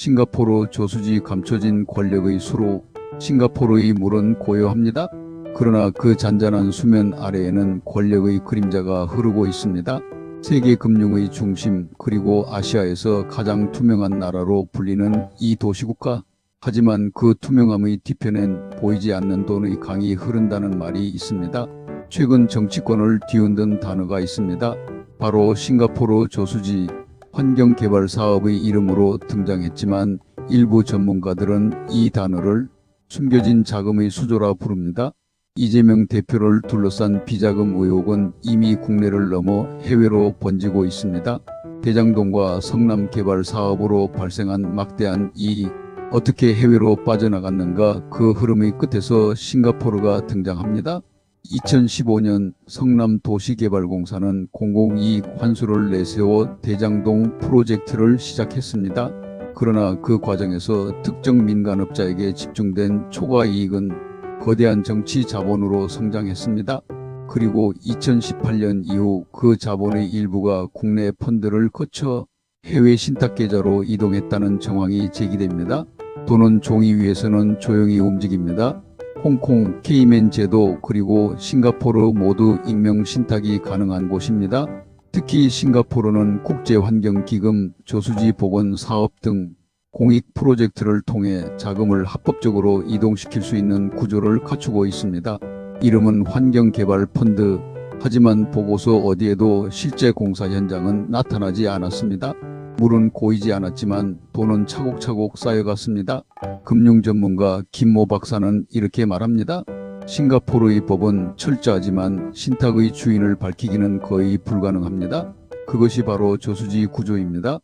싱가포르 조수지 감춰진 권력의 수로 싱가포르의 물은 고요합니다. 그러나 그 잔잔한 수면 아래에는 권력의 그림자가 흐르고 있습니다. 세계 금융의 중심 그리고 아시아에서 가장 투명한 나라로 불리는 이 도시국가. 하지만 그 투명함의 뒤편엔 보이지 않는 돈의 강이 흐른다는 말이 있습니다. 최근 정치권을 뒤흔든 단어가 있습니다. 바로 싱가포르 조수지 환경개발 사업의 이름으로 등장했지만 일부 전문가들은 이 단어를 숨겨진 자금의 수조라 부릅니다. 이재명 대표를 둘러싼 비자금 의혹은 이미 국내를 넘어 해외로 번지고 있습니다. 대장동과 성남 개발 사업으로 발생한 막대한 이익, 어떻게 해외로 빠져나갔는가 그 흐름의 끝에서 싱가포르가 등장합니다. 2015년 성남 도시개발공사는 공공이익 환수를 내세워 대장동 프로젝트를 시작했습니다. 그러나 그 과정에서 특정 민간업자에게 집중된 초과 이익은 거대한 정치 자본으로 성장했습니다. 그리고 2018년 이후 그 자본의 일부가 국내 펀드를 거쳐 해외 신탁 계좌로 이동했다는 정황이 제기됩니다. 돈은 종이 위에서는 조용히 움직입니다. 홍콩, 케이맨 제도 그리고 싱가포르 모두 익명 신탁이 가능한 곳입니다. 특히 싱가포르는 국제환경기금, 조수지 복원 사업 등 공익 프로젝트를 통해 자금을 합법적으로 이동시킬 수 있는 구조를 갖추고 있습니다. 이름은 환경개발펀드. 하지만 보고서 어디에도 실제 공사 현장은 나타나지 않았습니다. 물은 고이지 않았지만 돈은 차곡차곡 쌓여갔습니다. 금융 전문가 김모 박사는 이렇게 말합니다. 싱가포르의 법은 철저하지만 신탁의 주인을 밝히기는 거의 불가능합니다. 그것이 바로 조수지 구조입니다.